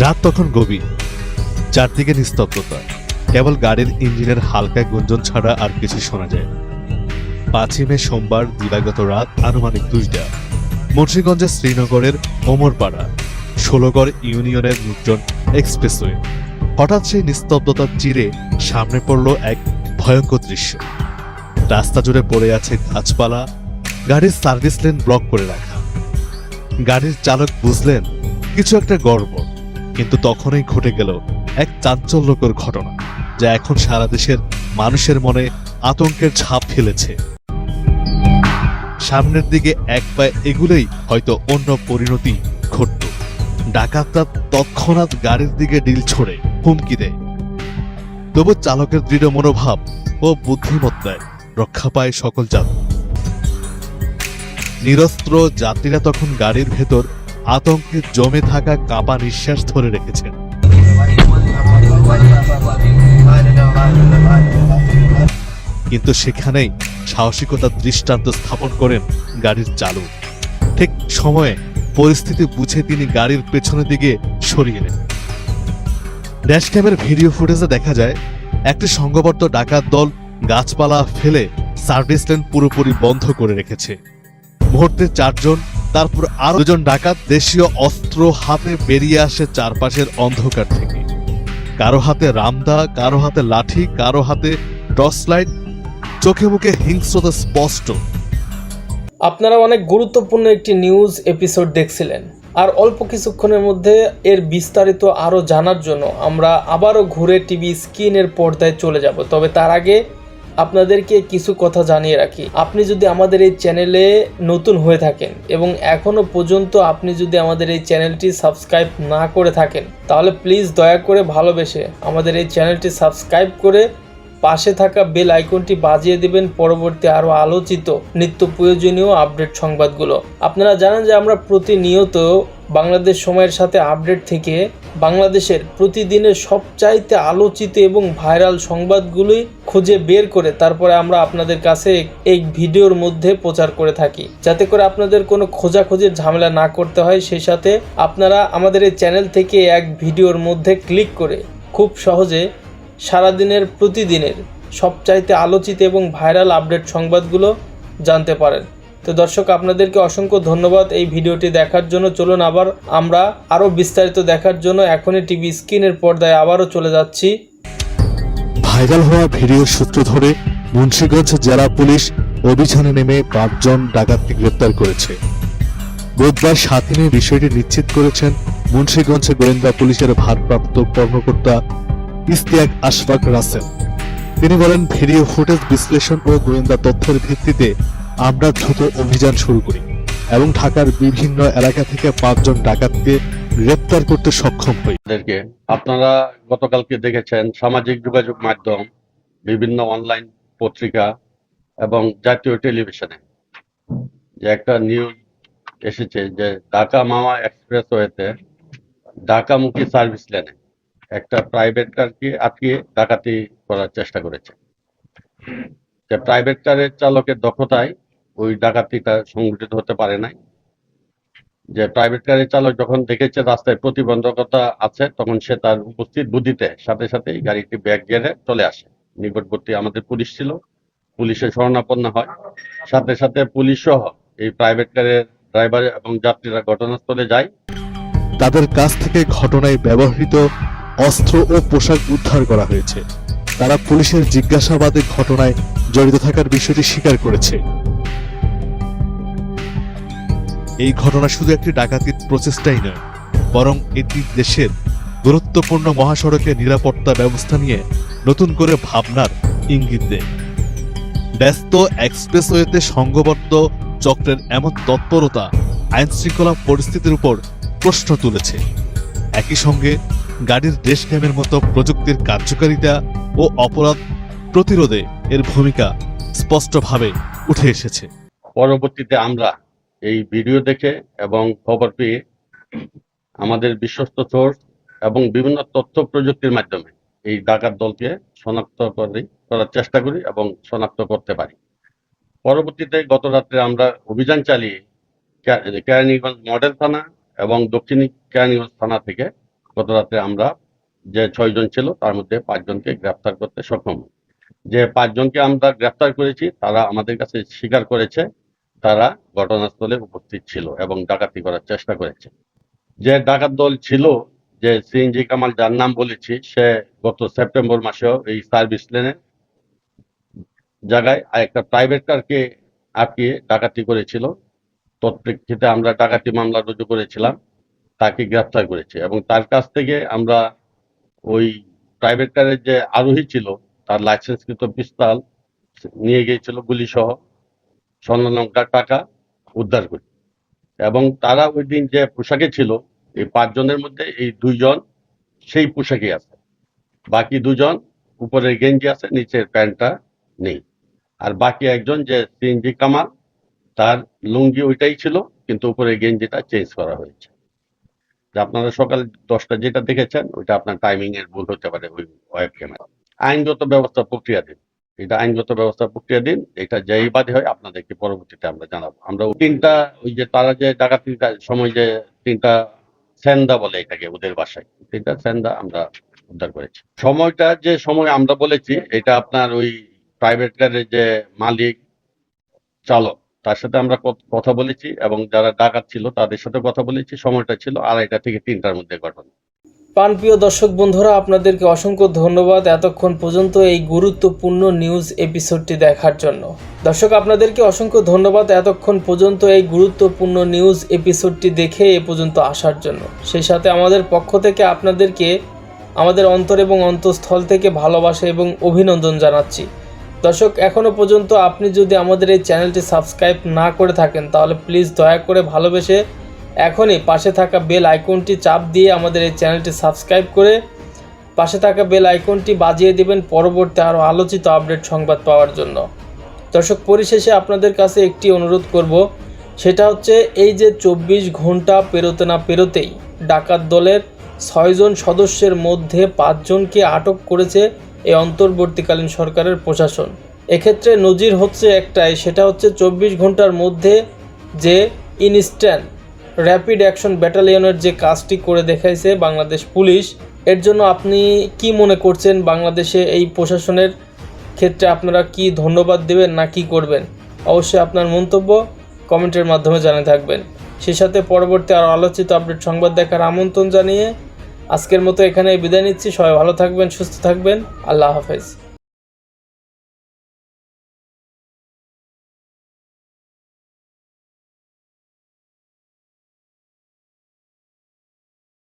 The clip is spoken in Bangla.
রাত তখন গভীর। চারদিকে নিস্তব্ধতা। কেবল গাড়ির ইঞ্জিনের হালকা গুঞ্জন ছাড়া আর কিছু শোনা যায় না। পাঁচই মে সোমবার, দিবাগত রাত, আনুমানিক দুইটা। মুন্সিগঞ্জের শ্রীনগরের ওমরপাড়া, ষোলগড় ইউনিয়নের নির্জন এক্সপ্রেসওয়ে। হঠাৎ সেই নিস্তব্ধতার চিরে সামনে পড়ল এক ভয়ঙ্কর দৃশ্য। রাস্তা জুড়ে পড়ে আছে গাছপালা, গাড়ির সার্ভিস লেন ব্লক করে রাখা। গাড়ির চালক বুঝলেন, কিছু একটা গড়বড়। কিন্তু তখনই ঘটে গেল এক চাঞ্চল্যকর ঘটনা, যা এখন সারা দেশের মানুষের মনে আতঙ্কের ছাপ ফেলেছে। সামনের দিকে এক পায়ে এগুলেই হয়তো অন্য পরিণতি ঘটত। ডাকাতরা তৎক্ষণাৎ গাড়ির দিকে ডিল ছড়ে, হুমকি দেয়। তবু চালকের দৃঢ় মনোভাব ও বুদ্ধিমত্তায় রক্ষা পায় সকল যাত্রী। নিরস্ত্র যাত্রীরা তখন গাড়ির ভেতর আতঙ্কে জমে থাকা কাপা নিঃশ্বাস ধরে রেখেছেন। কিন্তু সেখানেই সাহসিকতার দৃষ্টান্ত স্থাপন করেন গাড়ির চালক। ঠিক সময়ে পরিস্থিতি বুঝে তিনি গাড়ির পেছনের দিকে সরিয়ে নেন। ড্যাশক্যামের ভিডিও ফুটেজে দেখা যায়, একটি সংঘবদ্ধ ডাকাত দল গাছপালা ফেলে সার্ভিস লেন পুরোপুরি বন্ধ করে রেখেছে। মুহূর্তে চারজন তারপর আরও দুজন ডাকাত দেশীয় অস্ত্র হাতে বেরিয়ে আসে চারপাশের অন্ধকার থেকে। কারও হাতে রামদা, কারও হাতে লাঠি, কারও হাতে টর্চ লাইট, চোখে মুখে হিংস্রতা স্পষ্ট। আপনারা অনেক গুরুত্বপূর্ণ একটি নিউজ এপিসোড দেখছিলেন। আর অল্প কিছুক্ষণের মধ্যে এর বিস্তারিত আরও জানার জন্য আমরা আবারও ঘুরে টিভি স্ক্রিনের পর্দায় চলে যাব। তবে তার আগে আপনাদেরকে কিছু কথা জানিয়ে রাখি। আপনি যদি আমাদের এই চ্যানেলে নতুন হয়ে থাকেন এবং এখনও পর্যন্ত আপনি যদি আমাদের এই চ্যানেলটি সাবস্ক্রাইব না করে থাকেন, তাহলে প্লিজ দয়া করে ভালোবেসে আমাদের এই চ্যানেলটি সাবস্ক্রাইব করে পাশে থাকা বেল আইকনটি বাজিয়ে দিবেন। পরবর্তী আরও আলোচিত নিত্য প্রয়োজনীয় আপডেট সংবাদগুলো। আপনারা জানেন যে আমরা প্রতিনিয়ত বাংলাদেশ সময়ের সাথে আপডেট থেকে বাংলাদেশের প্রতিদিনের সবচাইতে আলোচিত এবং ভাইরাল সংবাদগুলোই খুঁজে বের করে তারপরে আমরা আপনাদের কাছে এই ভিডিওর মধ্যে প্রচার করে থাকি। যাতে করে আপনাদের কোনো খোঁজাখুঁজির ঝামেলা না করতে হয়, সেই সাথে আপনারা আমাদের এই চ্যানেল থেকে এক ভিডিওর মধ্যে ক্লিক করে খুব সহজে সারাদিনের প্রতিদিনের সবচাইতে আলোচিত এবং ভাইরাল আপডেট সংবাদগুলো জানতে পারেন। তো দর্শক, আপনাদেরকে অসংখ্য ধন্যবাদ এই ভিডিওটি দেখার জন্য। চলুন আবার আমরা আরও বিস্তারিত দেখার জন্য এখনই টিভি স্ক্রিনের পর্দায় আবারও চলে যাচ্ছি। ভাইরাল হওয়া ভিডিওর সূত্র ধরে মুন্সিগঞ্জ জেলা পুলিশ অভিযানে নেমে পাঁচজন ডাকাতকে গ্রেপ্তার করেছে। বুধবার সাত দিনে বিষয়টি নিশ্চিত করেছেন মুন্সিগঞ্জ গোয়েন্দা পুলিশের ভারপ্রাপ্ত কর্মকর্তা ইস্তিয়াক আশফাক রাসেল। তিনি বলেন, ভিডিও ফুটেজ বিশ্লেষণ ও গোয়েন্দা তথ্যের ভিত্তিতে আমরা দ্রুত অভিযান শুরু করি এবং ঢাকার বিভিন্ন এলাকা থেকে পাঁচজন ডাকাতকে গ্রেপ্তার করতে সক্ষম হই। আপনারা গতকালকে দেখেছেন সামাজিক যোগাযোগ মাধ্যম, বিভিন্ন অনলাইন পত্রিকা এবং জাতীয় টেলিভিশনে যে একটা নিউজ এসেছে যে ঢাকা মামা এক্সপ্রেসওয়েতে ঢাকামুখী সার্ভিস লেনে একটা প্রাইভেট কারকে আটকে ডাকাতি করার চেষ্টা করেছে। যে প্রাইভেট কারের চালকের দক্ষতায় ওই ডাকাতিটা সংঘটিত হতে পারে নাই। যে প্রাইভেট গাড়ির চালক যখন দেখেছে রাস্তায় প্রতিবন্ধকতা আছে, তখন সে তার উপস্থিত বুদ্ধিতে সাথে সাথে গাড়িটি ব্যাগ গেড়ে চলে আসে। নিকটবর্তী আমাদের পুলিশ ছিল, পুলিশের শরণাপন্ন হয়। সাথে সাথে পুলিশ সহ এই প্রাইভেট গাড়ির ড্রাইভার এবং যাত্রীরা ঘটনাস্থলে যায়। তাদের কাছ থেকে ঘটনায় ব্যবহৃত অস্ত্র ও পোশাক উদ্ধার করা হয়েছে। তারা পুলিশের জিজ্ঞাসাবাদে ঘটনায় জড়িত থাকার বিষয়টি স্বীকার করেছে। এই ঘটনা শুধু একটি ডাকাতির প্রচেষ্টাই নয়, বরং এটি দেশের গুরুত্বপূর্ণ মহাসড়কে নিরাপত্তা ব্যবস্থা নিয়ে নতুন করে ভাবনার ইঙ্গিত দেয়। ব্যস্ত এক্সপ্রেসওয়েতে সংঘবদ্ধ চক্রের এমন তৎপরতা আইন শৃঙ্খলা পরিস্থিতির উপর প্রশ্ন তুলেছে। একই সঙ্গে গাড়ির ড্রেস ক্যামের মতো প্রযুক্তির কার্যকারিতা ও অপরাধ প্রতিরোধে এর ভূমিকা স্পষ্টভাবে উঠে এসেছে। পরবর্তীতে আমরা এই ভিডিও দেখে এবং খবর পেয়ে আমাদের বিশ্বস্ত সোর্স এবং বিভিন্ন তথ্য প্রযুক্তির মাধ্যমে এই ডাকাত দলকে শনাক্ত করি, করার চেষ্টা করি এবং শনাক্ত করতে পারি। পরবর্তীতে গত রাত্রে আমরা অভিযান চালিয়ে কেরানীগঞ্জ মডেল থানা এবং দক্ষিণী কেরানীগঞ্জ থানা থেকে গত রাতে আমরা যে ছয়জন ছিল, তার মধ্যে পাঁচজনকে গ্রেফতার করতে সক্ষম। যে পাঁচজনকে আমরা গ্রেফতার করেছি, তারা আমাদের কাছে স্বীকার করেছে তারা ঘটনাস্থলে উপস্থিত ছিল এবং ডাকাতি করার চেষ্টা করেছে। যে ডাকাত দল ছিল, যে সিএনজি কামাল যার নাম বলেছি, সে গত সেপ্টেম্বর মাসেও এই সার্ভিস লেনে জায়গায় একটা প্রাইভেট কারকে আটকে ডাকাতি করেছিল। তৎপ্রেক্ষিতে আমরা ডাকাতি মামলা রুজু করেছিলাম, তাকে গ্রেফতার করেছে এবং তার কাছ থেকে আমরা ওই প্রাইভেট কারের যে আরোহী ছিল, তার লাইসেন্সকৃত পিস্তল নিয়ে গিয়েছিল গুলি সহ স্বর্ণলঙ্কার টাকা উদ্ধার করি। এবং তারা ওই দিন যে পোশাকে ছিল, এই পাঁচজনের মধ্যে এই দুইজন সেই পোশাকে আছে। বাকি দুজন উপরের গেঞ্জি আছে, নিচের প্যান্টটা নেই। আর বাকি একজন যে সিএনজি কামাল, তার লুঙ্গি ওইটাই ছিল, কিন্তু উপরে গেঞ্জিটা চেঞ্জ করা হয়েছে। আপনারা সকাল দশটা যেটা দেখেছেন, ওইটা আপনার টাইমিং এর ভুল হতে পারে ওই ওয়েব ক্যামেরা আইনগত ব্যবস্থা প্রক্রিয়াধীন। এটা আইনগত ব্যবস্থা প্রক্রিয়াধীন এটা যেই বাদে হয় আপনাদেরকে পরবর্তীতে আমরা জানাব। আমরা তিনটা, ওই যে তারা যে ডাকাতির সময় যে তিনটা স্যান্দা বলে এটাকে ওদের বাসায় তিনটা স্যান্দা আমরা উদ্ধার করেছি। সময়টা যে সময় আমরা বলেছি, এটা আপনার ওই প্রাইভেট কারের যে মালিক চালক, তার সাথে আমরা কথা বলেছি এবং যারা ডাকাত ছিল তাদের সাথে কথা বলেছি, সময়টা ছিল আড়াইটা থেকে তিনটার মধ্যে ঘটনা। প্রাণপ্রিয় দর্শক বন্ধুরা, আপনাদেরকে অসংখ্য ধন্যবাদ এতক্ষণ পর্যন্ত এই গুরুত্বপূর্ণ নিউজ এপিসোডটি দেখার জন্য। দর্শক, আপনাদেরকে অসংখ্য ধন্যবাদ এতক্ষণ পর্যন্ত এই গুরুত্বপূর্ণ নিউজ এপিসোডটি দেখে এ পর্যন্ত আসার জন্য। সেই সাথে আমাদের পক্ষ থেকে আপনাদেরকে আমাদের অন্তর এবং অন্তঃস্থল থেকে ভালোবাসা এবং অভিনন্দন জানাচ্ছি। দর্শক এখনও পর্যন্ত আপনি যদি আমাদের এই চ্যানেলটি সাবস্ক্রাইব না করে থাকেন, তাহলে প্লিজ দয়া করে ভালোবেসে এখনই পাশে থাকা বেল আইকনটি চাপ দিয়ে আমাদের এই চ্যানেলটি সাবস্ক্রাইব করে পাশে থাকা বেল আইকনটি বাজিয়ে দিবেন পরবর্তী আরও আলোচিত আপডেট সংবাদ পাওয়ার জন্য। দর্শক, পরিশেষে আপনাদের কাছে একটি অনুরোধ করব। সেটা হচ্ছে, এই যে চব্বিশ ঘণ্টা পেরোতে না পেরোতেই ডাকাত দলের ছয়জন সদস্যের মধ্যে পাঁচজনকে আটক করেছে এই অন্তর্বর্তীকালীন সরকারের প্রশাসন। এক্ষেত্রে নজির হচ্ছে একটাই, সেটা হচ্ছে চব্বিশ ঘণ্টার মধ্যে যে ইনস্ট্যান্ট র্যাপিড অ্যাকশন ব্যাটালিয়নের যে কাজটি করে দেখাইছে বাংলাদেশ পুলিশ, এর জন্য আপনি কি মনে করছেন বাংলাদেশে এই প্রশাসনের ক্ষেত্রে আপনারা কি ধন্যবাদ দেবেন না কি করবেন? অবশ্যই আপনার মন্তব্য কমেন্টের মাধ্যমে জানিয়ে থাকবেন। সেই সাথে পরবর্তী আরও আলোচিত আপডেট সংবাদ দেখার আমন্ত্রণ জানিয়ে আজকের মতো এখানে বিদায় নিচ্ছি। সবাই ভালো থাকবেন, সুস্থ থাকবেন। আল্লাহ হাফেজ।